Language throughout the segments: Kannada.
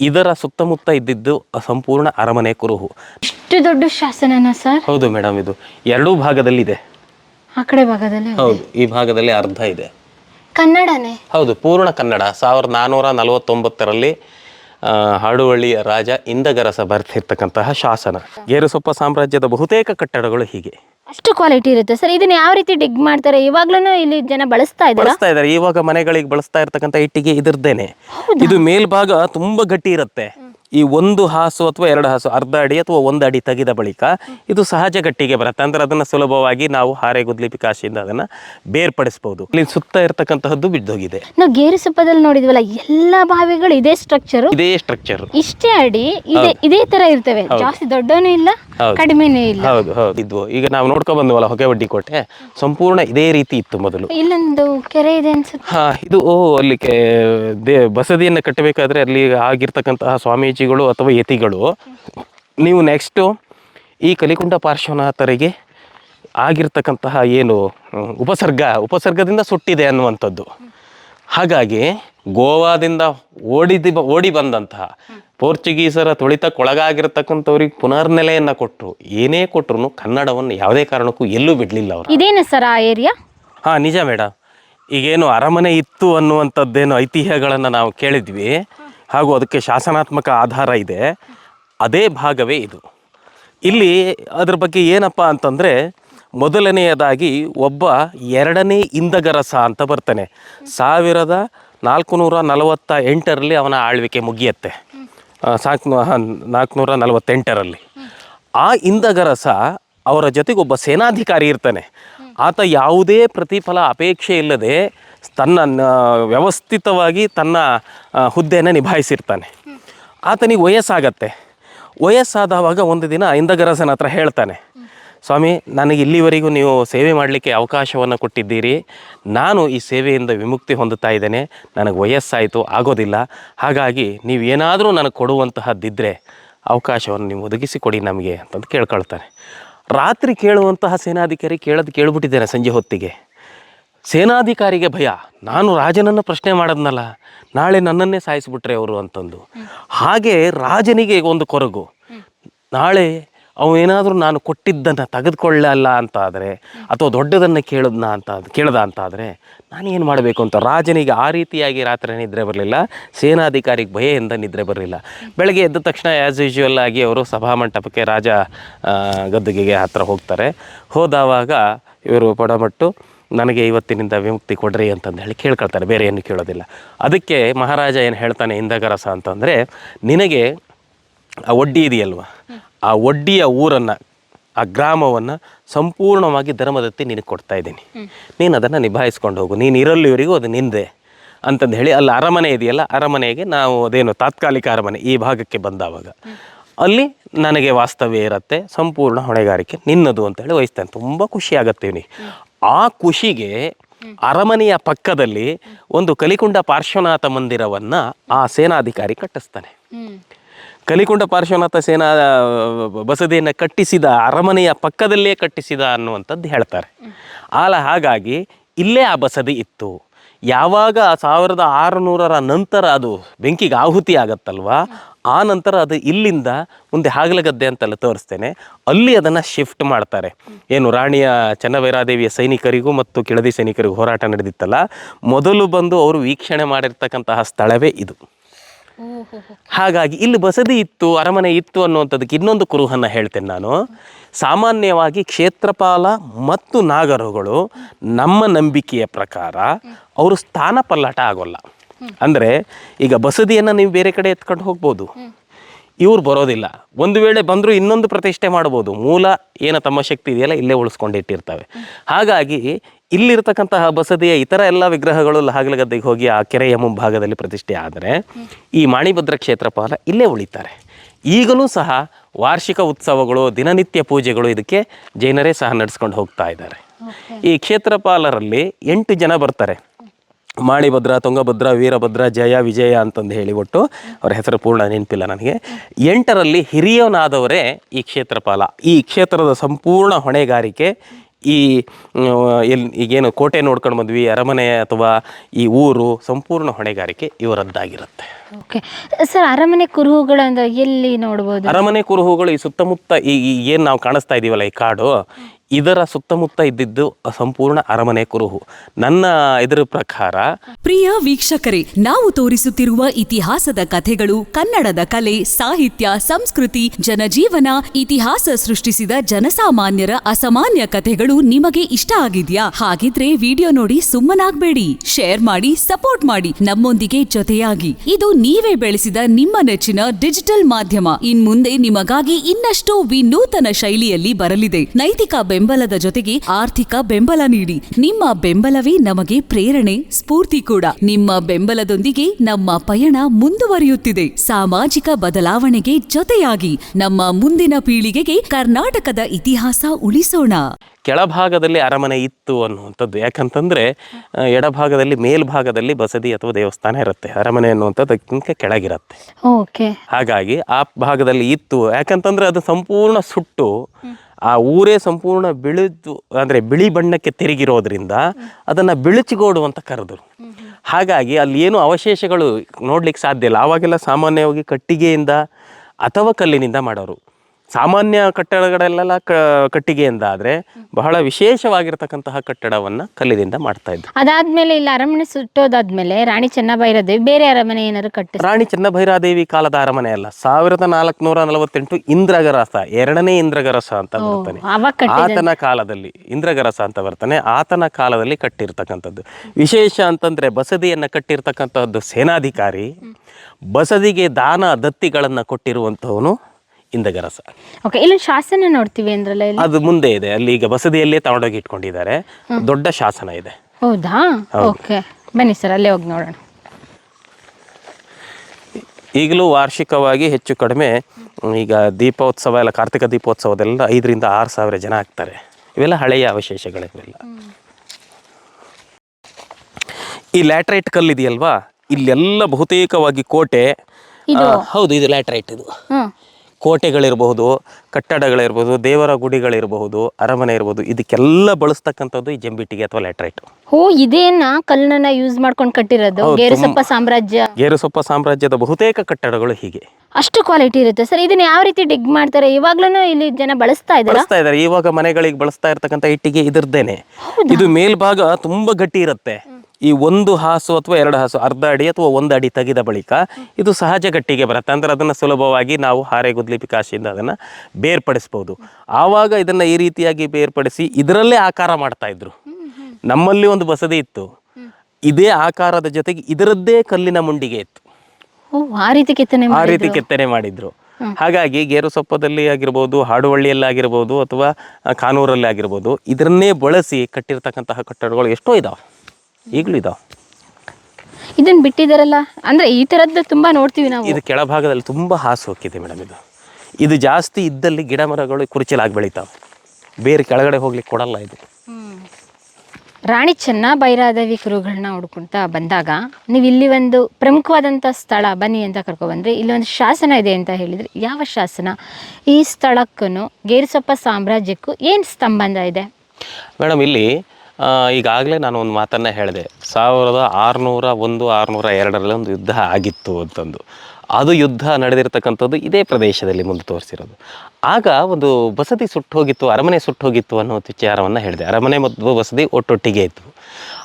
ಇದರ ಸುತ್ತಮುತ್ತ ಇದ್ದಿದ್ದು ಸಂಪೂರ್ಣ ಅರಮನೆ ಕುರುಹು. ಇಷ್ಟು ದೊಡ್ಡ ಶಾಸನನ ಸರ್? ಹೌದು ಮೇಡಮ್ ಇದು ಎರಡೂ ಭಾಗದಲ್ಲಿದೆ. ಆ ಕಡೆ ಭಾಗದಲ್ಲಿ ಹೌದು ಈ ಭಾಗದಲ್ಲಿ ಅರ್ಧ ಇದೆ. ಕನ್ನಡನೇ? ಹೌದು ಪೂರ್ಣ ಕನ್ನಡ. ಸಾವಿರದ ನಾನೂರ ನಲವತ್ತೊಂಬತ್ತರಲ್ಲಿ ಹಾಡುವಳ್ಳಿಯ ರಾಜ ಇಂದಗರಸ ಬರ್ತಿರ್ತಕ್ಕಂತಹ ಶಾಸನ. ಗೇರುಸೊಪ್ಪ ಸಾಮ್ರಾಜ್ಯದ ಬಹುತೇಕ ಕಟ್ಟಡಗಳು ಹೀಗೆ. ಅಷ್ಟು ಕ್ವಾಲಿಟಿ ಇರುತ್ತೆ. ಸರ್ ಇದನ್ನ ಯಾವ ರೀತಿ ಡಿಗ್ ಮಾಡ್ತಾರೆ? ಇವಾಗ್ಲೂ ಇಲ್ಲಿ ಜನ ಬಳಸ್ತಾ ಇದ್ದಾರೆ? ಬಳಸ್ತಾ ಇದ್ದಾರೆ. ಇವಾಗ ಮನೆಗಳಿಗೆ ಬಳಸ್ತಾ ಇರ್ತಕ್ಕಂಥ ಇಟ್ಟಿಗೆ ಇದ್ರದ್ದೇನೆ. ಇದು ಮೇಲ್ಭಾಗ ತುಂಬಾ ಗಟ್ಟಿ ಇರುತ್ತೆ. ಈ ಒಂದು ಹಾಸು ಅಥವಾ ಎರಡು ಹಾಸು ಅರ್ಧ ಅಡಿ ಅಥವಾ ಒಂದು ಅಡಿ ತೆಗೆದ ಬಳಿಕ ಇದು ಸಹಜ ಗಟ್ಟಿಗೆ ಬರುತ್ತೆ. ಅಂದರೆ ಅದನ್ನು ಸುಲಭವಾಗಿ ನಾವು ಹಾರೆ ಗುದ್ಲಿ ಪಿಕಾಶಿಯಿಂದ ಅದನ್ನ ಬೇರ್ಪಡಿಸಬಹುದು ಇಲ್ಲಿ ಸುತ್ತ ಇರತಕ್ಕಂತಹದ್ದು ಬಿದ್ದೋಗಿದೆ. ನಾವು ಗೇರು ಸಪ್ಪದಲ್ಲಿ ನೋಡಿದ್ವಲ್ಲ ಎಲ್ಲಾ ಬಾವಿಗಳು ಇದೇ ಸ್ಟ್ರಕ್ಚರ್ ಇದೇ ಸ್ಟ್ರಕ್ಚರ್ ಇಷ್ಟೇ ಅಡಿ ಇದೇ ಇದೇ ತರ ಇರ್ತವೆ. ಜಾಸ್ತಿ ದೊಡ್ಡನೂ ಇಲ್ಲ. ಕಡಿಮೆನೂ ಇಲ್ಲ. ಹೌದು ಹೌದು. ಇದ್ವು. ಈಗ ನಾವು ನೋಡ್ಕೊಂಡ್ ಬಂದ್ವಲ್ಲ ಹೊಗೆ ಬಡ್ಡಿ ಕೋಟೆ ಸಂಪೂರ್ಣ ಇದೇ ರೀತಿ ಇತ್ತು ಮೊದಲು. ಇಲ್ಲೊಂದು ಕೆರೆ ಇದೆ ಅನ್ಸುತ್ತೆ. ಹಾ ಇದು ಅಲ್ಲಿ ಬಸದಿಯನ್ನು ಕಟ್ಟಬೇಕಾದ್ರೆ ಅಲ್ಲಿ ಆಗಿರ್ತಕ್ಕಂತಹ ಸ್ವಾಮೀಜಿಗಳು ಅಥವಾ ಯತಿಗಳು ನೀವು ನೆಕ್ಸ್ಟು ಈ ಕಲಿಕುಂಡ ಪಾರ್ಶ್ವನಾಥರಿಗೆ ಆಗಿರ್ತಕ್ಕಂತಹ ಏನು ಉಪಸರ್ಗ ಉಪಸರ್ಗದಿಂದ ಸುಟ್ಟಿದೆ ಅನ್ನುವಂಥದ್ದು. ಹಾಗಾಗಿ ಗೋವಾದಿಂದ ಓಡಿದಿ ಓಡಿ ಬಂದಂತಹ ಪೋರ್ಚುಗೀಸರ ತುಳಿತಕ್ಕೊಳಗಾಗಿರ್ತಕ್ಕಂಥವ್ರಿಗೆ ಪುನರ್ನೆಲೆಯನ್ನು ಕೊಟ್ಟರು ಏನೇ ಕೊಟ್ಟರು ಕನ್ನಡವನ್ನು ಯಾವುದೇ ಕಾರಣಕ್ಕೂ ಎಲ್ಲೂ ಬಿಡಲಿಲ್ಲ ಅವರು. ಇದೇನ ಸರ್ ಆ ಏರಿಯಾ ಹಾಂ ನಿಜ ಮೇಡಮ್ ಈಗೇನು ಅರಮನೆ ಇತ್ತು ಅನ್ನುವಂಥದ್ದೇನು ಐತಿಹ್ಯಗಳನ್ನು ನಾವು ಕೇಳಿದ್ವಿ. ಹಾಗೂ ಅದಕ್ಕೆ ಶಾಸನಾತ್ಮಕ ಆಧಾರ ಇದೆ. ಅದೇ ಭಾಗವೇ ಇದು. ಇಲ್ಲಿ ಅದ್ರ ಬಗ್ಗೆ ಏನಪ್ಪ ಅಂತಂದರೆ ಮೊದಲನೆಯದಾಗಿ ಒಬ್ಬ ಎರಡನೇ ಇಂದಗರಸ ಅಂತ ಬರ್ತಾನೆ. ಸಾವಿರದ ನಾಲ್ಕುನೂರ ನಲವತ್ತ ಎಂಟರಲ್ಲಿ ಅವನ ಆಳ್ವಿಕೆ ಮುಗಿಯತ್ತೆ. ಸಾಕು ನಾಲ್ಕುನೂರ ನಲವತ್ತೆಂಟರಲ್ಲಿ. ಆ ಇಂದಗರಸ ಅವರ ಜೊತೆಗೆ ಒಬ್ಬ ಸೇನಾಧಿಕಾರಿ ಇರ್ತಾನೆ. ಆತ ಯಾವುದೇ ಪ್ರತಿಫಲ ಅಪೇಕ್ಷೆ ಇಲ್ಲದೆ ತನ್ನ ವ್ಯವಸ್ಥಿತವಾಗಿ ತನ್ನ ಹುದ್ದೆಯನ್ನು ನಿಭಾಯಿಸಿರ್ತಾನೆ. ಆತನಿಗೆ ವಯಸ್ಸಾಗತ್ತೆ. ವಯಸ್ಸಾದವಾಗ ಒಂದು ದಿನ ಇಂದಗರಸನ ಹತ್ರ ಹೇಳ್ತಾನೆ, ಸ್ವಾಮಿ, ನನಗೆ ಇಲ್ಲಿವರೆಗೂ ನೀವು ಸೇವೆ ಮಾಡಲಿಕ್ಕೆ ಅವಕಾಶವನ್ನು ಕೊಟ್ಟಿದ್ದೀರಿ. ನಾನು ಈ ಸೇವೆಯಿಂದ ವಿಮುಕ್ತಿ ಹೊಂದುತ್ತಾ ಇದ್ದೇನೆ. ನನಗೆ ವಯಸ್ಸಾಯಿತು, ಆಗೋದಿಲ್ಲ. ಹಾಗಾಗಿ ನೀವು ಏನಾದರೂ ನನಗೆ ಕೊಡುವಂತಹದ್ದಿದ್ದರೆ ಅವಕಾಶವನ್ನು ನೀವು ಒದಗಿಸಿ ಕೊಡಿ ನಮಗೆ ಅಂತಂದು ಕೇಳ್ಕೊಳ್ತಾನೆ. ರಾತ್ರಿ ಕೇಳುವಂತಹ ಸೇನಾಧಿಕಾರಿ ಕೇಳೋದು ಕೇಳಿಬಿಟ್ಟಿದ್ದೇನೆ ಸಂಜೆ ಹೊತ್ತಿಗೆ. ಸೇನಾಧಿಕಾರಿಗೆ ಭಯ. ನಾನು ರಾಜನನ್ನು ಪ್ರಶ್ನೆ ಮಾಡೋದ್ನಲ್ಲ, ನಾಳೆ ನನ್ನನ್ನೇ ಸಾಯಿಸಿಬಿಟ್ರೆ ಅವರು ಅಂತಂದು. ಹಾಗೆ ರಾಜನಿಗೆ ಒಂದು ಕೊರಗು. ನಾಳೆ ಅವನೇನಾದರೂ ನಾನು ಕೊಟ್ಟಿದ್ದನ್ನು ತೆಗೆದುಕೊಳ್ಳಲ್ಲ ಅಂತ ಆದರೆ ಅಥವಾ ದೊಡ್ಡದನ್ನು ಕೇಳದ್ನ ಅಂತ ಕೇಳ್ದ ಅಂತ ಆದರೆ ನಾನು ಏನು ಮಾಡಬೇಕು ಅಂತ ರಾಜನಿಗೆ ಆ ರೀತಿಯಾಗಿ ರಾತ್ರಿ ನಿದ್ರೆ ಬರಲಿಲ್ಲ ಸೇನಾಧಿಕಾರಿಗೆ ಭಯದಿಂದ ನಿದ್ರೆ ಬರಲಿಲ್ಲ. ಬೆಳಗ್ಗೆ ಎದ್ದ ತಕ್ಷಣ ಆ್ಯಸ್ ಯೂಶುವಲ್ ಆಗಿ ಅವರು ಸಭಾಮಂಟಪಕ್ಕೆ ರಾಜ ಆ, ಗದ್ದುಗೆಗೆ ಹತ್ರ ಹೋಗ್ತಾರೆ. ಹೋದಾವಾಗ ಇವರು ಪಡಮಟ್ಟು ನನಗೆ ಇವತ್ತಿನಿಂದ ವಿಮುಕ್ತಿ ಕೊಡ್ರಿ ಅಂತಂದು ಹೇಳಿ ಕೇಳ್ಕೊಳ್ತಾರೆ ಬೇರೆ ಏನು ಕೇಳೋದಿಲ್ಲ. ಅದಕ್ಕೆ ಮಹಾರಾಜ ಏನು ಹೇಳ್ತಾನೆ ಇಂದಗರಸ ಅಂತಂದರೆ ನಿನಗೆ ಆ ಒಡ್ಡಿ ಇದೆಯಲ್ವ? ಆ ಒಡ್ಡಿಯ ಊರನ್ನು ಆ ಗ್ರಾಮವನ್ನು ಸಂಪೂರ್ಣವಾಗಿ ಧರ್ಮದತ್ತಿ ನಿನಗೆ ಕೊಡ್ತಾ ಇದ್ದೀನಿ. ನೀನು ಅದನ್ನು ನಿಭಾಯಿಸ್ಕೊಂಡು ಹೋಗು. ನೀನು ಇರಲ್ಲಿವರಿಗೂ ಅದು ನಿಂದೆ ಅಂತಂದು ಹೇಳಿ ಅಲ್ಲಿ ಅರಮನೆ ಇದೆಯಲ್ಲ ಅರಮನೆಗೆ ನಾವು ಅದೇನು ತಾತ್ಕಾಲಿಕ ಅರಮನೆ ಈ ಭಾಗಕ್ಕೆ ಬಂದಾವಾಗ. ಅಲ್ಲಿ ನನಗೆ ವಾಸ್ತವ್ಯ ಇರುತ್ತೆ ಸಂಪೂರ್ಣ ಹೊಣೆಗಾರಿಕೆ ನಿನ್ನದು ಅಂತ ಹೇಳಿ ವಹಿಸ್ತಾನೆ. ತುಂಬ ಖುಷಿ ಆಗುತ್ತೆ ಇವನಿಗೆ ಆ ಖುಷಿಗೆ ಅರಮನೆಯ ಪಕ್ಕದಲ್ಲಿ ಒಂದು ಕಲಿಕುಂಡ ಪಾರ್ಶ್ವನಾಥ ಮಂದಿರವನ್ನು ಆ ಸೇನಾಧಿಕಾರಿ ಕಟ್ಟಿಸ್ತಾನೆ. ಕಲಿಕುಂಡ ಪಾರ್ಶ್ವನಾಥ ಸೇನಾ ಬಸದಿಯನ್ನು ಕಟ್ಟಿಸಿದ ಅರಮನೆಯ ಪಕ್ಕದಲ್ಲೇ ಕಟ್ಟಿಸಿದ ಅನ್ನುವಂಥದ್ದು ಹೇಳ್ತಾರೆ. ಆಲ ಹಾಗಾಗಿ ಇಲ್ಲೇ ಆ ಬಸದಿ ಇತ್ತು. ಯಾವಾಗ ಸಾವಿರದ ಆರುನೂರರ ನಂತರ ಅದು ಬೆಂಕಿಗೆ ಆಹುತಿ ಆಗತ್ತಲ್ವಾ, ಆ ನಂತರ ಅದು ಇಲ್ಲಿಂದ ಮುಂದೆ ಹಾಗಲಗದ್ದೆ ಅಂತೆಲ್ಲ ತೋರಿಸ್ತೇನೆ, ಅಲ್ಲಿ ಅದನ್ನು ಶಿಫ್ಟ್ ಮಾಡ್ತಾರೆ. ಏನು ರಾಣಿಯ ಚನ್ನವೈರಾದೇವಿಯ ಸೈನಿಕರಿಗೂ ಮತ್ತು ಕೆಳದಿ ಸೈನಿಕರಿಗೂ ಹೋರಾಟ ನಡೆದಿತ್ತಲ್ಲ, ಮೊದಲು ಬಂದು ಅವರು ವೀಕ್ಷಣೆ ಮಾಡಿರ್ತಕ್ಕಂತಹ ಸ್ಥಳವೇ ಇದು. ಹಾಗಾಗಿ ಇಲ್ಲಿ ಬಸದಿ ಇತ್ತು, ಅರಮನೆ ಇತ್ತು ಅನ್ನುವಂಥದ್ದಕ್ಕೆ ಇನ್ನೊಂದು ಕುರುಹನ್ನು ಹೇಳ್ತೇನೆ ನಾನು. ಸಾಮಾನ್ಯವಾಗಿ ಕ್ಷೇತ್ರಪಾಲ ಮತ್ತು ನಾಗರುಗಳು ನಮ್ಮ ನಂಬಿಕೆಯ ಪ್ರಕಾರ ಅವರು ಸ್ಥಾನ ಪಲ್ಲಟ ಆಗೋಲ್ಲ. ಅಂದರೆ ಈಗ ಬಸದಿಯನ್ನು ನೀವು ಬೇರೆ ಕಡೆ ಎತ್ಕೊಂಡು ಹೋಗ್ಬೋದು. ಇವ್ರು ಬರೋದಿಲ್ಲ. ಒಂದು ವೇಳೆ ಬಂದರೂ ಇನ್ನೊಂದು ಪ್ರತಿಷ್ಠೆ ಮಾಡ್ಬೋದು. ಮೂಲ ಏನು ತಮ್ಮ ಶಕ್ತಿ ಇದೆಯಲ್ಲ ಇಲ್ಲೇ ಉಳಿಸ್ಕೊಂಡಿಟ್ಟಿರ್ತವೆ ಹಾಗಾಗಿ ಇಲ್ಲಿರ್ತಕ್ಕಂತಹ ಬಸದಿಯ ಇತರ ಎಲ್ಲ ವಿಗ್ರಹಗಳು ಲಹಾಗಲಗದ್ದೆಗೆ ಹೋಗಿ ಆ ಕೆರೆಯ ಮುಂಭಾಗದಲ್ಲಿ ಪ್ರತಿಷ್ಠೆ ಆದರೆ ಈ ಮಾಣಿಭದ್ರ ಕ್ಷೇತ್ರಪಾಲ ಇಲ್ಲೇ ಉಳಿತಾರೆ. ಈಗಲೂ ಸಹ ವಾರ್ಷಿಕ ಉತ್ಸವಗಳು, ದಿನನಿತ್ಯ ಪೂಜೆಗಳು ಇದಕ್ಕೆ ಜೈನರೇ ಸಹ ನಡೆಸ್ಕೊಂಡು ಹೋಗ್ತಾ ಇದ್ದಾರೆ. ಈ ಕ್ಷೇತ್ರಪಾಲರಲ್ಲಿ ಎಂಟು ಜನ ಬರ್ತಾರೆ. ಮಾಣಿಭದ್ರ, ತುಂಗಭದ್ರ, ವೀರಭದ್ರ, ಜಯ, ವಿಜಯ ಅಂತಂದು ಹೇಳಿ ಒಟ್ಟು ಅವರ ಹೆಸರು ಪೂರ್ಣ ನೆನಪಿಲ್ಲ ನನಗೆ. ಎಂಟರಲ್ಲಿ ಹಿರಿಯನಾದವರೇ ಈ ಕ್ಷೇತ್ರಪಾಲ. ಈ ಕ್ಷೇತ್ರದ ಸಂಪೂರ್ಣ ಹೊಣೆಗಾರಿಕೆ ಈ ಎಲ್ಲಿ ಈಗೇನು ಕೋಟೆ ನೋಡ್ಕೊಂಡು ಬಂದ್ವಿ ಅರಮನೆ ಅಥವಾ ಈ ಊರು ಸಂಪೂರ್ಣ ಹೊಣೆಗಾರಿಕೆ ಇವರದ್ದಾಗಿರುತ್ತೆ. ಓಕೆ. ಸರ್ ಅರಮನೆ ಕುರುಹುಗಳು ಅಂದ್ರೆ ಎಲ್ಲಿ ನೋಡ್ಬೋದು? ಅರಮನೆ ಕುರುಹುಗಳು ಈ ಸುತ್ತಮುತ್ತ ಈ ಈ ಏನು ನಾವು ಕಾಣಿಸ್ತಾ ಇದ್ದೀವಲ್ಲ ಈ ಕಾಡು ಇದರ ಸುತ್ತಮುತ್ತ ಇದ್ದಿದ್ದು ಸಂಪೂರ್ಣ ಅರಮನೆ ಕುರುಹು. ನನ್ನ ಇದರ ಪ್ರಕಾರ ಪ್ರಿಯ ವೀಕ್ಷಕರೇ, ನಾವು ತೋರಿಸುತ್ತಿರುವ ಇತಿಹಾಸದ ಕಥೆಗಳು, ಕನ್ನಡದ ಕಲೆ, ಸಾಹಿತ್ಯ, ಸಂಸ್ಕೃತಿ, ಜನಜೀವನ, ಇತಿಹಾಸ ಸೃಷ್ಟಿಸಿದ ಜನಸಾಮಾನ್ಯರ ಅಸಾಮಾನ್ಯ ಕಥೆಗಳು ನಿಮಗೆ ಇಷ್ಟ ಆಗಿದ್ಯಾ? ಹಾಗಿದ್ರೆ ವಿಡಿಯೋ ನೋಡಿ ಸುಮ್ಮನಾಗ್ಬೇಡಿ. ಶೇರ್ ಮಾಡಿ, ಸಪೋರ್ಟ್ ಮಾಡಿ. ನಮ್ಮೊಂದಿಗೆ ಜೊತೆಯಾಗಿ. ಇದು ನೀವೇ ಬೆಳೆಸಿದ ನಿಮ್ಮ ನೆಚ್ಚಿನ ಡಿಜಿಟಲ್ ಮಾಧ್ಯಮ. ಇನ್ಮುಂದೆ ನಿಮಗಾಗಿ ಇನ್ನಷ್ಟು ವಿನೂತನ ಶೈಲಿಯಲ್ಲಿ ಬರಲಿದೆ. ನೈತಿಕ ಬೆಂಬಲದ ಜೊತೆಗೆ ಆರ್ಥಿಕ ಬೆಂಬಲ ನೀಡಿ. ನಿಮ್ಮ ಬೆಂಬಲವೇ ನಮಗೆ ಪ್ರೇರಣೆ ಸ್ಫೂರ್ತಿ ಕೂಡ. ನಿಮ್ಮ ಬೆಂಬಲದೊಂದಿಗೆ ನಮ್ಮ ಪಯಣ ಮುಂದುವರಿಯುತ್ತಿದೆ. ಸಾಮಾಜಿಕ ಬದಲಾವಣೆಗೆ ಜೊತೆಯಾಗಿ ನಮ್ಮ ಮುಂದಿನ ಪೀಳಿಗೆಗೆ ಕರ್ನಾಟಕದ ಇತಿಹಾಸ ಉಳಿಸೋಣ. ಕೆಳಭಾಗದಲ್ಲಿ ಅರಮನೆ ಇತ್ತು ಅನ್ನುವಂಥದ್ದು. ಯಾಕಂತಂದರೆ ಎಡಭಾಗದಲ್ಲಿ ಮೇಲ್ಭಾಗದಲ್ಲಿ ಬಸದಿ ಅಥವಾ ದೇವಸ್ಥಾನ ಇರುತ್ತೆ. ಅರಮನೆ ಅನ್ನುವಂಥದ್ದು ಅದಕ್ಕಿಂತ ಕೆಳಗಿರುತ್ತೆ. ಓಕೆ. ಹಾಗಾಗಿ ಆ ಭಾಗದಲ್ಲಿ ಇತ್ತು. ಯಾಕಂತಂದ್ರೆ ಅದು ಸಂಪೂರ್ಣ ಸುಟ್ಟು. ಆ ಊರೇ ಸಂಪೂರ್ಣ ಬಿಳಿದು, ಅಂದರೆ ಬಿಳಿ ಬಣ್ಣಕ್ಕೆ ತಿರುಗಿರೋದ್ರಿಂದ ಅದನ್ನು ಬಿಳಿಚಿಗೋಡು ಅಂತ ಕರೆದರು. ಹಾಗಾಗಿ ಅಲ್ಲಿ ಏನು ಅವಶೇಷಗಳು ನೋಡ್ಲಿಕ್ಕೆ ಸಾಧ್ಯ ಇಲ್ಲ. ಆವಾಗೆಲ್ಲ ಸಾಮಾನ್ಯವಾಗಿ ಕಟ್ಟಿಗೆಯಿಂದ ಅಥವಾ ಕಲ್ಲಿನಿಂದ ಮಾಡೋರು. ಸಾಮಾನ್ಯ ಕಟ್ಟಡಗಳಲ್ಲೆಲ್ಲ ಕ ಕಟ್ಟಿಗೆಯಿಂದ ಆದರೆ ಬಹಳ ವಿಶೇಷವಾಗಿರ್ತಕ್ಕಂತಹ ಕಟ್ಟಡವನ್ನು ಕಲ್ಲಿನಿಂದ ಮಾಡ್ತಾ ಇದ್ರು. ಅದಾದ್ಮೇಲೆ ಇಲ್ಲಿ ಅರಮನೆ ಸುಟ್ಟೋದಾದ್ಮೇಲೆ ರಾಣಿ ಚೆನ್ನಬೈರಾದೇವಿ ಬೇರೆ ಅರಮನೆ ಏನಾದ್ರು ಕಟ್ಟಿ ರಾಣಿ ಚೆನ್ನಭೈರಾದೇವಿ ಕಾಲದ ಅರಮನೆ ಅಲ್ಲ ಸಾವಿರದ ನಾಲ್ಕುನೂರ ನಲವತ್ತೆಂಟು ಇಂದ್ರಗರಸ ಎರಡನೇ ಇಂದ್ರಗರಸ ಅಂತ ಬರ್ತಾನೆ ಆತನ ಕಾಲದಲ್ಲಿ ಇಂದ್ರಗರಸ ಅಂತ ಬರ್ತಾನೆ ಆತನ ಕಾಲದಲ್ಲಿ ಕಟ್ಟಿರ್ತಕ್ಕಂಥದ್ದು. ವಿಶೇಷ ಅಂತಂದ್ರೆ ಬಸದಿಯನ್ನ ಕಟ್ಟಿರ್ತಕ್ಕಂಥದ್ದು ಸೇನಾಧಿಕಾರಿ ಬಸದಿಗೆ ದಾನ ದತ್ತಿಗಳನ್ನ ಕೊಟ್ಟಿರುವಂಥವನು ಇಂದ್ರಗರಸ ಓಕೆ ಇಲ್ಲಿ ಶಾಸನ ನೋಡ್ತೀವಿ ಅಂದ್ರಲ್ಲ ಇಲ್ಲಿ? ಅದು ಮುಂದೆ ಇದೆ. ಅಲ್ಲಿ ಈಗ ಬಸದಿಯಲ್ಲೇ ತಗೊಂಡೋಗಿ ಇಟ್ಕೊಂಡಿದ್ದಾರೆ. ದೊಡ್ಡ ಶಾಸನ ಇದೆ. ಹೌದಾ? ಓಕೆ ಬನ್ನಿ ಸರ್ ಅಲ್ಲೇ ಹೋಗಿ ನೋಡೋಣ. ಈಗಲೂ ವಾರ್ಷಿಕವಾಗಿ ಹೆಚ್ಚು ಕಡಿಮೆ ಈಗ ದೀಪೋತ್ಸವ ಎಲ್ಲ ಕಾರ್ತಿಕ ದೀಪೋತ್ಸವದೆಲ್ಲ ಐದರಿಂದ ಆರು ಸಾವಿರ ಜನ ಆಗ್ತಾರೆ. ಇವೆಲ್ಲ ಹಳೆಯ ಅವಶೇಷಗಳಿವೆಲ್ಲ. ಈ ಲ್ಯಾಟ್ರೈಟ್ ಕಲ್ಲು ಇದೆಯಲ್ವಾ? ಇಲ್ಲೆಲ್ಲ ಬಹುತೇಕವಾಗಿ ಕೋಟೆ. ಹೌದು ಇದು ಲ್ಯಾಟ್ರೈಟ್ ಇದು. ಕೋಟೆಗಳಿರಬಹುದು ಕಟ್ಟಡಗಳಿರ್ಬೋದು ದೇವರ ಗುಡಿಗಳಿರಬಹುದು ಅರಮನೆ ಇರ್ಬೋದು ಇದಕ್ಕೆಲ್ಲ ಬಳಸ್ತಕ್ಕಂಥದ್ದು ಈ ಜಂಬಿಟ್ಟಿಗೆ ಅಥವಾ ಲ್ಯಾಟ್ರೈಟ್. ಓ ಇದೇನ ಕಲ್ಲನ್ನ ಯೂಸ್ ಮಾಡ್ಕೊಂಡು ಕಟ್ಟಿರೋದು? ಗೇರುಸೊಪ್ಪ ಸಾಮ್ರಾಜ್ಯ? ಗೇರುಸೊಪ್ಪ ಸಾಮ್ರಾಜ್ಯದ ಬಹುತೇಕ ಕಟ್ಟಡಗಳು ಹೀಗೆ. ಅಷ್ಟು ಕ್ವಾಲಿಟಿ ಇರುತ್ತೆ. ಸರ್ ಇದನ್ನ ಯಾವ ರೀತಿ ಡಿಗ್ ಮಾಡ್ತಾರೆ? ಇವಾಗ್ಲೂ ಇಲ್ಲಿ ಜನ ಬಳಸ್ತಾ ಇದ್ದಾರೆ? ಬಳಸ್ತಾ ಇದ್ದಾರೆ. ಇವಾಗ ಮನೆಗಳಿಗೆ ಬಳಸ್ತಾ ಇರ್ತಕ್ಕಂಥ ಇಟ್ಟಿಗೆ ಇದ್ರದ್ದೇನೆ. ಇದು ಮೇಲ್ಭಾಗ ತುಂಬಾ ಗಟ್ಟಿ ಇರುತ್ತೆ. ಈ ಒಂದು ಹಾಸು ಅಥವಾ ಎರಡು ಹಾಸು ಅರ್ಧ ಅಡಿ ಅಥವಾ ಒಂದು ಅಡಿ ತೆಗೆದ ಬಳಿಕ ಇದು ಸಹಜ ಗಟ್ಟಿಗೆ ಬರುತ್ತೆ. ಅಂದರೆ ಅದನ್ನು ಸುಲಭವಾಗಿ ನಾವು ಹಾರೆ ಗುದ್ಲಿ ಪಿಕಾಶಿಯಿಂದ ಅದನ್ನ ಬೇರ್ಪಡಿಸ್ಬೋದು. ಆವಾಗ ಇದನ್ನ ಈ ರೀತಿಯಾಗಿ ಬೇರ್ಪಡಿಸಿ ಇದರಲ್ಲೇ ಆಕಾರ ಮಾಡ್ತಾ ಇದ್ರು. ನಮ್ಮಲ್ಲಿ ಒಂದು ಬಸದಿ ಇತ್ತು. ಇದೇ ಆಕಾರದ ಜೊತೆಗೆ ಇದರದ್ದೇ ಕಲ್ಲಿನ ಮುಂಡಿಗೆ ಇತ್ತು. ಆ ರೀತಿ ಕೆತ್ತನೆ ಆ ರೀತಿ ಕೆತ್ತನೆ ಮಾಡಿದ್ರು. ಹಾಗಾಗಿ ಗೇರುಸೊಪ್ಪದಲ್ಲಿ ಆಗಿರ್ಬೋದು ಹಾಡುವಳ್ಳಿಯಲ್ಲಿ ಆಗಿರ್ಬೋದು ಅಥವಾ ಕಾನೂರಲ್ಲಿ ಆಗಿರ್ಬೋದು ಇದನ್ನೇ ಬಳಸಿ ಕಟ್ಟಿರ್ತಕ್ಕಂತಹ ಕಟ್ಟಡಗಳು ಎಷ್ಟೋ ಇದಾವೆ. ಈಗಲೂ ಇದಾವೆ ಇದನ್ನು ಬಿಟ್ಟಿದ್ದಾರಲ್ಲ ಅಂದರೆ ಈ ಥರದ್ದು ತುಂಬ ನೋಡ್ತೀವಿ ನಾವು. ಇದು ಕೆಳಭಾಗದಲ್ಲಿ ತುಂಬ ಹಾಸು ಹೋಗಿದೆ ಮೇಡಮ್ ಇದು. ಇದು ಜಾಸ್ತಿ ಇದ್ದಲ್ಲಿ ಗಿಡ ಮರಗಳು ಕುರ್ಚಿಲಾಗಿ ಬೆಳಿತಾವೆ. ಬೇರೆ ಕೆಳಗಡೆ ಹೋಗ್ಲಿಕ್ಕೆ ಕೊಡಲ್ಲ ಇದು. ರಾಣಿ ಚೆನ್ನ ಭೈರಾದೇವಿ ಕುರುಗಳನ್ನ ಹುಡ್ಕೊಂತ ಬಂದಾಗ ನೀವು ಇಲ್ಲಿ ಒಂದು ಪ್ರಮುಖವಾದಂಥ ಸ್ಥಳ ಬನ್ನಿ ಅಂತ ಕರ್ಕೊಬಂದ್ರಿ ಇಲ್ಲಿ ಒಂದು ಶಾಸನ ಇದೆ ಅಂತ ಹೇಳಿದರೆ ಯಾವ ಶಾಸನ? ಈ ಸ್ಥಳಕ್ಕೂ ಗೇರುಸೊಪ್ಪ ಸಾಮ್ರಾಜ್ಯಕ್ಕೂ ಏನು ಸಂಬಂಧ ಇದೆ? ಮೇಡಮ್ ಇಲ್ಲಿ ಈಗಾಗಲೇ ನಾನು ಒಂದು ಮಾತನ್ನು ಹೇಳಿದೆ. ಸಾವಿರದ ಆರುನೂರ ಒಂದು, ಆರುನೂರ ಎರಡರಲ್ಲಿ ಒಂದು ಯುದ್ಧ ಆಗಿತ್ತು ಅಂತಂದು. ಅದು ಯುದ್ಧ ನಡೆದಿರ್ತಕ್ಕಂಥದ್ದು ಇದೇ ಪ್ರದೇಶದಲ್ಲಿ ಮುಂದೆ ತೋರಿಸಿರೋದು. ಆಗ ಒಂದು ಬಸದಿ ಸುಟ್ಟೋಗಿತ್ತು ಅರಮನೆ ಸುಟ್ಟೋಗಿತ್ತು ಅನ್ನೋ ವಿಚಾರವನ್ನು ಹೇಳಿದೆ. ಅರಮನೆ ಮತ್ತು ಬಸದಿ ಒಟ್ಟೊಟ್ಟಿಗೆ ಇತ್ತು.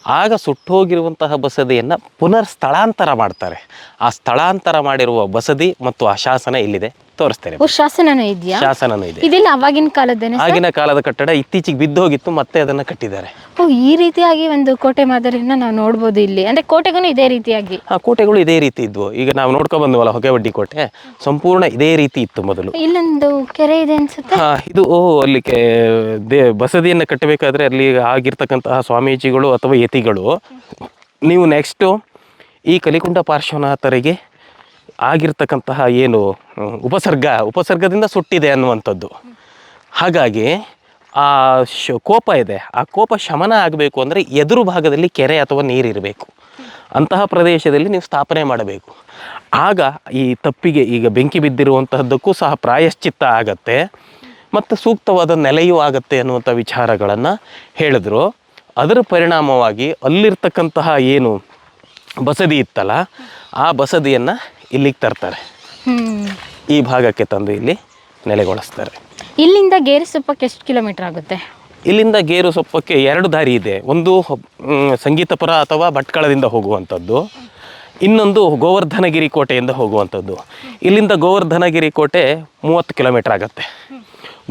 ಆಗ ಸುಟ್ಟೋಗಿರುವಂತಹ ಬಸದಿಯನ್ನು ಪುನರ್ ಸ್ಥಳಾಂತರ ಮಾಡ್ತಾರೆ. ಆ ಸ್ಥಳಾಂತರ ಮಾಡಿರುವ ಬಸದಿ ಮತ್ತು ಆ ಶಾಸನ ಇಲ್ಲಿದೆ ತೋರಿಸ್ತೇನೆ. ಓ ಶಾಸನನೂ ಇದೆಯಾ? ಶಾಸನನೂ ಇದೆ. ಇದೆಲ್ಲ ಅವಾಗಿನ ಕಾಲದ್ದೇನೆ ಆಗಿನ ಕಾಲದ ಕಟ್ಟಡ ಇತ್ತೀಚೆಗೆ ಬಿದ್ದೋಗಿತ್ತು ಮತ್ತೆ ಅದನ್ನ ಕಟ್ಟಿದ್ದಾರೆ. ಓ ಈ ರೀತಿಯಾಗಿ ಒಂದು ಕೋಟೆ ಮಾದರಿಯನ್ನ ನಾವು ನೋಡ್ಬೋದು ಇಲ್ಲಿ. ಅಂದ್ರೆ ಕೋಟೆಗೂ ಇದೇ ರೀತಿಯಾಗಿ. ಆ ಕೋಟೆಗಳು ಇದೇ ರೀತಿ ಇದ್ವು. ಈಗ ನಾವು ನೋಡ್ಕೊಂಡ್ ಬಂದ್ವಲ್ಲ ಹೊಗೆವಡ್ಡಿ ಕೋಟೆ? ಸಂಪೂರ್ಣ ಇದೇ ರೀತಿ ಇತ್ತು ಮೊದಲು. ಇಲ್ಲೊಂದು ಕೆರೆ ಇದೆ ಅನ್ಸುತ್ತೆ? ಹಾ ಇದು ಓ ಅಲ್ಲಿ ಕೆ- ದೇ ಬಸದಿಯನ್ನು ಕಟ್ಟಬೇಕಾದ್ರೆ ಅಲ್ಲಿ ಆಗಿರ್ತಕ್ಕಂತಹ ಸ್ವಾಮೀಜಿಗಳು ಅಥವಾ ಯತಿಗಳು. ನೀವು ನೆಕ್ಸ್ಟು ಈ ಕಲಿಕುಂಡ ಪಾರ್ಶ್ವನಾಥರಿಗೆ ಆಗಿರ್ತಕ್ಕಂತಹ ಏನು ಉಪಸರ್ಗ, ಉಪಸರ್ಗದಿಂದ ಸುಟ್ಟಿದೆ ಅನ್ನುವಂಥದ್ದು. ಹಾಗಾಗಿ ಆ ಶ, ಕೋಪ ಇದೆ. ಆ ಕೋಪ ಶಮನ ಆಗಬೇಕು ಅಂದರೆ ಎದುರು ಭಾಗದಲ್ಲಿ ಕೆರೆ ಅಥವಾ ನೀರಿರಬೇಕು ಅಂತಹ ಪ್ರದೇಶದಲ್ಲಿ ನೀವು ಸ್ಥಾಪನೆ ಮಾಡಬೇಕು. ಆಗ ಈ ತಪ್ಪಿಗೆ ಈಗ ಬೆಂಕಿ ಬಿದ್ದಿರುವಂತಹದ್ದಕ್ಕೂ ಸಹ ಪ್ರಾಯಶ್ಚಿತ್ತ ಆಗತ್ತೆ. ಮತ್ತು ಸೂಕ್ತವಾದ ನೆಲೆಯೂ ಆಗತ್ತೆ ಅನ್ನುವಂಥ ವಿಚಾರಗಳನ್ನು ಹೇಳಿದ್ರು. ಅದರ ಪರಿಣಾಮವಾಗಿ ಅಲ್ಲಿರ್ತಕ್ಕಂತಹ ಏನು ಬಸದಿ ಇತ್ತಲ್ಲ, ಆ ಬಸದಿಯನ್ನು ಇಲ್ಲಿಗೆ ತರ್ತಾರೆ. ಈ ಭಾಗಕ್ಕೆ ತಂದು ಇಲ್ಲಿ ನೆಲೆಗೊಳಿಸ್ತಾರೆ. ಇಲ್ಲಿಂದ ಗೇರಿಸೊಪ್ಪಕ್ಕೆ ಎಷ್ಟು ಕಿಲೋಮೀಟರ್ ಆಗುತ್ತೆ? ಇಲ್ಲಿಂದ ಗೇರು ಸೊಪ್ಪಕ್ಕೆ ಎರಡು ದಾರಿ ಇದೆ. ಒಂದು ಸಂಗೀತಪುರ ಅಥವಾ ಭಟ್ಕಳದಿಂದ ಹೋಗುವಂಥದ್ದು. ಇನ್ನೊಂದು ಗೋವರ್ಧನಗಿರಿ ಕೋಟೆಯಿಂದ ಹೋಗುವಂಥದ್ದು. ಇಲ್ಲಿಂದ ಗೋವರ್ಧನಗಿರಿ ಕೋಟೆ ಮೂವತ್ತು ಕಿಲೋಮೀಟರ್ ಆಗುತ್ತೆ.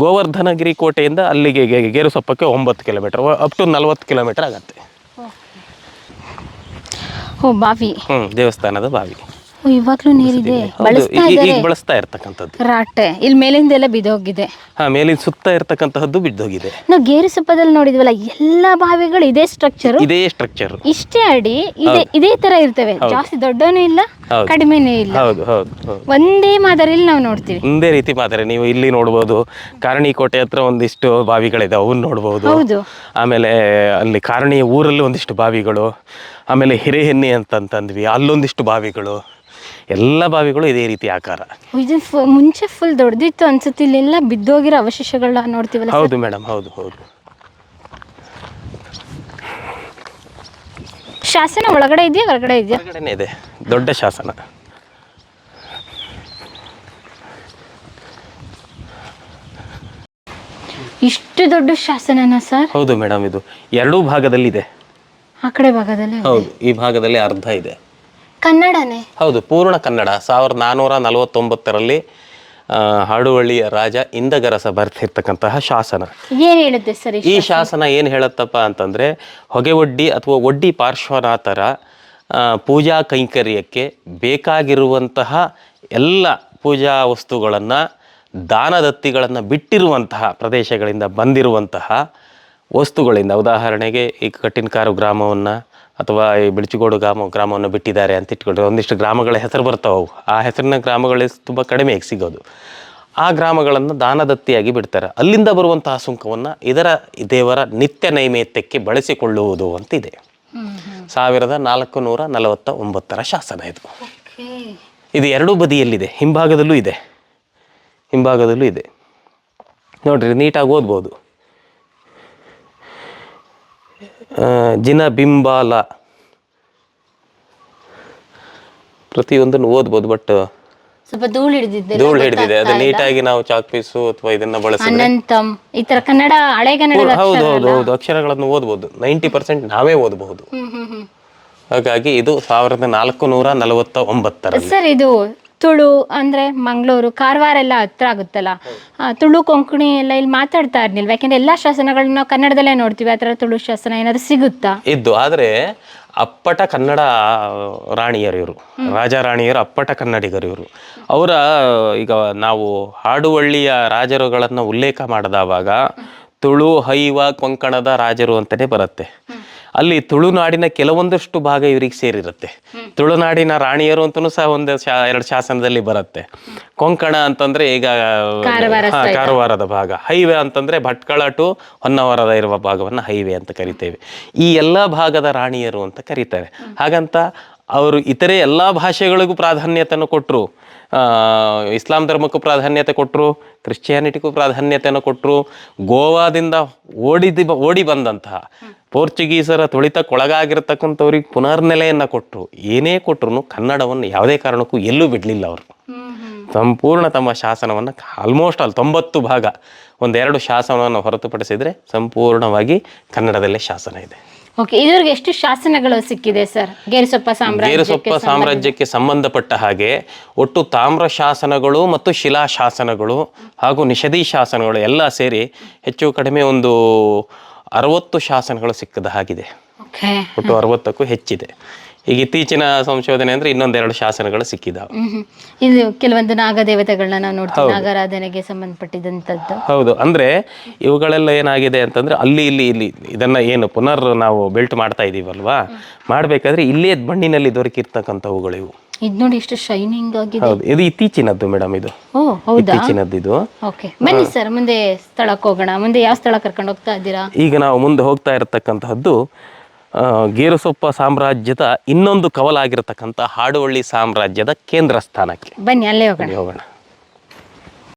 ಗೋವರ್ಧನಗಿರಿ ಕೋಟೆಯಿಂದ ಅಲ್ಲಿಗೆ ಗೇರು ಸೊಪ್ಪಕ್ಕೆ ಒಂಬತ್ತು ಕಿಲೋಮೀಟರ್ ಅಪ್ ಟು ನಲ್ವತ್ತು ಕಿಲೋಮೀಟರ್ ಆಗುತ್ತೆ. ಬಾವಿ. ಹ್ಞೂ ದೇವಸ್ಥಾನದ ಬಾವಿ. ಇವಾಗ್ಲೂ ನೀರಿದೆ. ಬಳಸ್ತಾ ಇದ್ದಾರೆ. ಈಗ ಬಳಸ್ತಾ ಇರ್ತಕ್ಕಂಥದ್ದು. ರಾಟೆ. ಇಲ್ಲಿ ಮೇಲಿಂದೆಲ್ಲ ಬಿದ್ದೋಗಿದೆ. ಹಾ ಮೇಲಿನ ಸುತ್ತ ಇರ್ತಕ್ಕಂತಹದ್ದು ಬಿದ್ದೋಗಿದೆ. ನಾವು ಗೇರುಸೊಪ್ಪದಲ್ಲಿ ನೋಡಿದ್ವಲ್ಲ ಎಲ್ಲಾ ಬಾವಿಗಳು ಇದೇ ಸ್ಟ್ರಕ್ಚರ್ ಇದೇ ಸ್ಟ್ರಕ್ಚರ್ ಇಷ್ಟೇ ಅಡಿ ಇದೇ ಇದೇ ತರ ಇರ್ತವೆ. ಜಾಸ್ತಿ ದೊಡ್ಡನೂ ಇಲ್ಲ ಕಡಿಮೆನೇ ಕಡಿಮೆನೂ ಇಲ್ಲ. ಹೌದು ಹೌದು ಹೌದು. ಒಂದೇ ಮಾದರಿಯಲ್ಲಿ ನಾವು ನೋಡ್ತೀವಿ. ಒಂದೇ ರೀತಿ ಮಾದರಿ. ನೀವು ಇಲ್ಲಿ ನೋಡ್ಬೋದು ಕಾರಣಿ ಕೋಟೆ ಹತ್ರ ಒಂದಿಷ್ಟು ಬಾವಿಗಳಿದೆ ಅವನ್ನ ನೋಡ್ಬೋದು. ಹೌದು. ಆಮೇಲೆ ಅಲ್ಲಿ ಕಾರಣಿ ಊರಲ್ಲಿ ಒಂದಿಷ್ಟು ಬಾವಿಗಳು ಆಮೇಲೆ ಹಿರೇಹೆನ್ನಿ ಅಂತಂದ್ವಿ. ಅಲ್ಲೊಂದಿಷ್ಟು ಬಾವಿಗಳು. ಎಲ್ಲ ಬಾವಿಗಳು ಇದೇ ರೀತಿ ಆಕಾರ. ಇದು ಮುಂಚೆ ಫುಲ್ ದೊಡ್ಡದಿತ್ತು ಅನ್ಸುತ್ತೆ ಇಲ್ಲೆಲ್ಲ ಬಿದ್ದೋಗಿರೋ ಅವಶೇಷಗಳನ್ನ ನೋಡ್ತೀವಲ್ಲ ಹೌದು ಮೇಡಮ್ ಹೌದು ಹೌದು. ಶಾಸನ ಒಳಗಡೆ ಇದೆಯಾ ಹೊರಗಡೆ ಇದೆಯಾ? ಹೊರಗಡೆನೇ ಇದೆ ದೊಡ್ಡ ಶಾಸನ. ಇಷ್ಟು ದೊಡ್ಡ ಶಾಸನನ ಸರ್? ಹೌದು ಮೇಡಮ್ ಇದು ಎರಡೂ ಭಾಗದಲ್ಲಿದೆ. ಆ ಕಡೆ ಭಾಗದಲ್ಲಿ ಹೌದು ಈ ಭಾಗದಲ್ಲಿ ಅರ್ಧ ಇದೆ. ಕನ್ನಡನೇ? ಹೌದು ಪೂರ್ಣ ಕನ್ನಡ. ಸಾವಿರದ ನಾನ್ನೂರ ನಲವತ್ತೊಂಬತ್ತರಲ್ಲಿ ಹಾಡುವಳ್ಳಿಯ ರಾಜ ಇಂದಗರಸ ಬರ್ತಿರ್ತಕ್ಕಂತಹ ಶಾಸನ. ಏನ್ ಹೇಳುತ್ತೆ ಸರ್ ಈ ಶಾಸನ? ಏನು ಹೇಳುತ್ತಪ್ಪ ಅಂತಂದರೆ ಹೊಗೆ ಒಡ್ಡಿ ಅಥವಾ ಒಡ್ಡಿ ಪಾರ್ಶ್ವನಾಥರ ಪೂಜಾ ಕೈಂಕರ್ಯಕ್ಕೆ ಬೇಕಾಗಿರುವಂತಹ ಎಲ್ಲ ಪೂಜಾ ವಸ್ತುಗಳನ್ನು ದಾನದತ್ತಿಗಳನ್ನು ಬಿಟ್ಟಿರುವಂತಹ ಪ್ರದೇಶಗಳಿಂದ ಬಂದಿರುವಂತಹ ವಸ್ತುಗಳಿಂದ. ಉದಾಹರಣೆಗೆ ಈ ಕಟ್ಟಿನಕಾರು ಗ್ರಾಮವನ್ನು ಅಥವಾ ಈ ಬಿಳಿಚಿಗೋಡು ಗ್ರಾಮ ಗ್ರಾಮವನ್ನು ಬಿಟ್ಟಿದ್ದಾರೆ ಅಂತ ಇಟ್ಕೊಂಡ್ರೆ ಒಂದಿಷ್ಟು ಗ್ರಾಮಗಳ ಹೆಸರು ಬರ್ತಾವೆ ಅವು. ಆ ಹೆಸರಿನ ಗ್ರಾಮಗಳೇ ತುಂಬ ಕಡಿಮೆಯಾಗಿ ಸಿಗೋದು. ಆ ಗ್ರಾಮಗಳನ್ನು ದಾನದತ್ತಿಯಾಗಿ ಬಿಡ್ತಾರೆ. ಅಲ್ಲಿಂದ ಬರುವಂತಹ ಸುಂಕವನ್ನು ಇದರ ದೇವರ ನಿತ್ಯ ನೈವೇದ್ಯಕ್ಕೆ ಬಳಸಿಕೊಳ್ಳುವುದು ಅಂತಿದೆ. ಸಾವಿರದ ನಾಲ್ಕು ನೂರ ನಲವತ್ತ ಒಂಬತ್ತರ ಶಾಸನ ಇದು. ಇದು ಎರಡೂ ಬದಿಯಲ್ಲಿದೆ. ಹಿಂಭಾಗದಲ್ಲೂ ಇದೆ. ಹಿಂಭಾಗದಲ್ಲೂ ಇದೆ. ನೋಡ್ರಿ ನೀಟಾಗಿ ಓದ್ಬೋದು. ಆ, ಜಿನ ಬಿಂಬಾಲ ಪ್ರತಿಯೊಂದನ್ನು ಓದ್ಬೋದು ಬಟ್ ಸ್ವಲ್ಪ ಧೂಳು ಹಿಡಿದಿದ್ದೆ ಧೂಳು ಹಿಡಿದಿದೆ. ಅದು ನೀಟಾಗಿ ನಾವು ಚಾಕ್ ಪೀಸು ಅಥವಾ ಇದನ್ನ ಬಳಸಿದ್ರೆ. ಅನಂತಂ. ಈ ತರ ಕನ್ನಡ ಹಳೆ ಕನ್ನಡ ಹೌದು ಹೌದು ಹೌದು ಅಕ್ಷರಗಳನ್ನು ಓದ್ಬೋದು. ನೈಂಟಿ ಪರ್ಸೆಂಟ್ ನಾವೇ ಓದಬಹುದು. ಹ್ಮ್ ಹ್ಮ್ ಹ್ಮ್. ಹಾಗಾಗಿ ಇದು ಸಾವಿರದ ನಾಲ್ಕು ನೂರ ನಲವತ್ತ ಒಂಬತ್ತರ ಸರ್ ಇದು ತುಳು ಅಂದ್ರೆ ಮಂಗಳೂರು ಕಾರವಾರ ಎಲ್ಲ ಹತ್ರ ಆಗುತ್ತಲ್ಲ? ತುಳು ಕೊಂಕಣಿ ಎಲ್ಲ ಇಲ್ಲಿ ಮಾತಾಡ್ತಾ ಇರ್ಲಿಲ್ವಾ? ಯಾಕೆಂದ್ರೆ ಎಲ್ಲಾ ಶಾಸನಗಳನ್ನ ನಾವು ಕನ್ನಡದಲ್ಲೇ ನೋಡ್ತೀವಿ. ಆ ಥರ ತುಳು ಶಾಸನ ಏನಾದ್ರು ಸಿಗುತ್ತಾ? ಇದ್ದು ಆದರೆ ಅಪ್ಪಟ ಕನ್ನಡ ರಾಣಿಯರು ಇವರು. ರಾಜ ರಾಣಿಯರು ಅಪ್ಪಟ ಕನ್ನಡಿಗರು ಇವರು. ಅವರ ಈಗ ನಾವು ಹಾಡುವಳ್ಳಿಯ ರಾಜರುಗಳನ್ನು ಉಲ್ಲೇಖ ಮಾಡಿದವಾಗ ತುಳು ಹೈವ ಕೊಂಕಣದ ರಾಜರು ಅಂತಲೇ ಬರುತ್ತೆ. ಅಲ್ಲಿ ತುಳುನಾಡಿನ ಕೆಲವೊಂದಷ್ಟು ಭಾಗ ಇವರಿಗೆ ಸೇರಿರುತ್ತೆ. ತುಳುನಾಡಿನ ರಾಣಿಯರು ಅಂತಲೂ ಸಹ ಒಂದು ಶಾ ಎರಡು ಶಾಸನದಲ್ಲಿ ಬರುತ್ತೆ. ಕೊಂಕಣ ಅಂತಂದ್ರೆ ಈಗ ಹಾ, ಕಾರವಾರದ ಭಾಗ. ಹೈವೇ ಅಂತಂದ್ರೆ ಭಟ್ಕಳ ಟು ಹೊನ್ನವರದ ಇರುವ ಭಾಗವನ್ನು ಹೈವೇ ಅಂತ ಕರಿತೇವೆ. ಈ ಎಲ್ಲ ಭಾಗದ ರಾಣಿಯರು ಅಂತ ಕರೀತಾರೆ. ಹಾಗಂತ ಅವರು ಇತರೆ ಎಲ್ಲ ಭಾಷೆಗಳಿಗೂ ಪ್ರಾಧಾನ್ಯತೆಯನ್ನು ಕೊಟ್ಟರು ಇಸ್ಲಾಂ ಧರ್ಮಕ್ಕೂ ಪ್ರಾಧಾನ್ಯತೆ ಕೊಟ್ಟರು ಕ್ರಿಶ್ಚಿಯಾನಿಟಿಗೂ ಪ್ರಾಧಾನ್ಯತೆಯನ್ನು ಕೊಟ್ಟರು ಗೋವಾದಿಂದ ಓಡಿದಿ ಓಡಿ ಬಂದಂತಹ ಪೋರ್ಚುಗೀಸರ ತುಳಿತಕ್ಕೊಳಗಾಗಿರ್ತಕ್ಕಂಥವ್ರಿಗೆ ಪುನರ್ನೆಲೆಯನ್ನು ಕೊಟ್ಟರು ಏನೇ ಕೊಟ್ಟರು ಕನ್ನಡವನ್ನು ಯಾವುದೇ ಕಾರಣಕ್ಕೂ ಎಲ್ಲೂ ಬಿಡಲಿಲ್ಲ ಅವರು. ಸಂಪೂರ್ಣ ತಮ್ಮ ಶಾಸನವನ್ನು ಆಲ್ಮೋಸ್ಟ್ ಅಲ್ಲಿ ತೊಂಬತ್ತು ಭಾಗ ಒಂದೆರಡು ಶಾಸನವನ್ನು ಹೊರತುಪಡಿಸಿದರೆ ಸಂಪೂರ್ಣವಾಗಿ ಕನ್ನಡದಲ್ಲೇ ಶಾಸನ ಇದೆ. ಓಕೆ ಇದುವರೆಗೆ ಎಷ್ಟು ಶಾಸನಗಳು ಸಿಕ್ಕಿದೆ ಸರ್ ಗೇರುಸೊಪ್ಪ ಸಾಮ್ರಾಜ್ಯ ಗೇರುಸೊಪ್ಪ ಸಾಮ್ರಾಜ್ಯಕ್ಕೆ ಸಂಬಂಧಪಟ್ಟ ಹಾಗೆ ಒಟ್ಟು ತಾಮ್ರ ಶಾಸನಗಳು ಮತ್ತು ಶಿಲಾ ಶಾಸನಗಳು ಹಾಗೂ ನಿಷಧಿ ಶಾಸನಗಳು ಎಲ್ಲ ಸೇರಿ ಹೆಚ್ಚು ಕಡಿಮೆ ಒಂದು ಅರವತ್ತು ಶಾಸನಗಳು ಸಿಕ್ಕದ ಹಾಗಿದೆ. ಒಟ್ಟು ಅರವತ್ತಕ್ಕೂ ಹೆಚ್ಚಿದೆ. ಈಗ ಇತ್ತೀಚಿನ ಸಂಶೋಧನೆ ಅಂದ್ರೆ ಇನ್ನೊಂದೆರಡು ಶಾಸನಗಳು ಸಿಕ್ಕಿದಾವೆ. ಇದು ಕೆಲವೊಂದು ನಾಗದೇವತೆಗಳನ್ನ ನಾವು ನೋಡ್ತೀವಿ ನಾಗಾರಾಧನೆಗೆ ಸಂಬಂಧಪಟ್ಟಿದಂಥದ್ದು. ಹೌದು. ಅಂದ್ರೆ ಇವುಗಳೆಲ್ಲ ಏನಾಗಿದೆ ಅಂತಂದ್ರೆ ಅಲ್ಲಿ ಇಲ್ಲಿ ಇಲ್ಲಿ ಇದನ್ನ ಏನು ಪುನರ್ ನಾವು ಬಿಲ್ಟ್ ಮಾಡ್ತಾ ಇದೀವಲ್ವಾ? ಮಾಡ್ಬೇಕಾದ್ರೆ ಇಲ್ಲೇ ಮಣ್ಣಿನಲ್ಲಿ ದೊರಕಿರ್ತಕ್ಕಂಥವುಗಳು ಇವು. ಇದು ನೋಡಿ ಎಷ್ಟು ಶೈನಿಂಗ್ ಆಗಿದೆ. ಹೌದು. ಇದು ಇತ್ತೀಚಿನದ್ದು ಮೇಡಮ್ ಇದು. ಓ ಹೌದಾ? ಇತ್ತೀಚಿನದ್ದು ಇದು. ಓಕೆ. ಬನ್ನಿ ಸರ್ ಮುಂದೆ ಸ್ಥಳಕ್ಕೆ ಹೋಗೋಣ. ಮುಂದೆ ಯಾವ ಸ್ಥಳ ಕರ್ಕೊಂಡು ಹೋಗ್ತಾ ಇದ್ದೀರಾ? ಈಗ ನಾವು ಮುಂದೆ ಹೋಗ್ತಾ ಇರತಕ್ಕಂತಹದ್ದು ಗೇರುಸೊಪ್ಪ ಸಾಮ್ರಾಜ್ಯದ ಇನ್ನೊಂದು ಕವಲಾಗಿರತಕ್ಕಂಥ ಹಾಡುವಳ್ಳಿ ಸಾಮ್ರಾಜ್ಯದ ಕೇಂದ್ರ ಸ್ಥಾನಕ್ಕೆ ಬನ್ನಿ ಅಲ್ಲೇ ಹೋಗೋಣ. ಹೋಗೋಣ.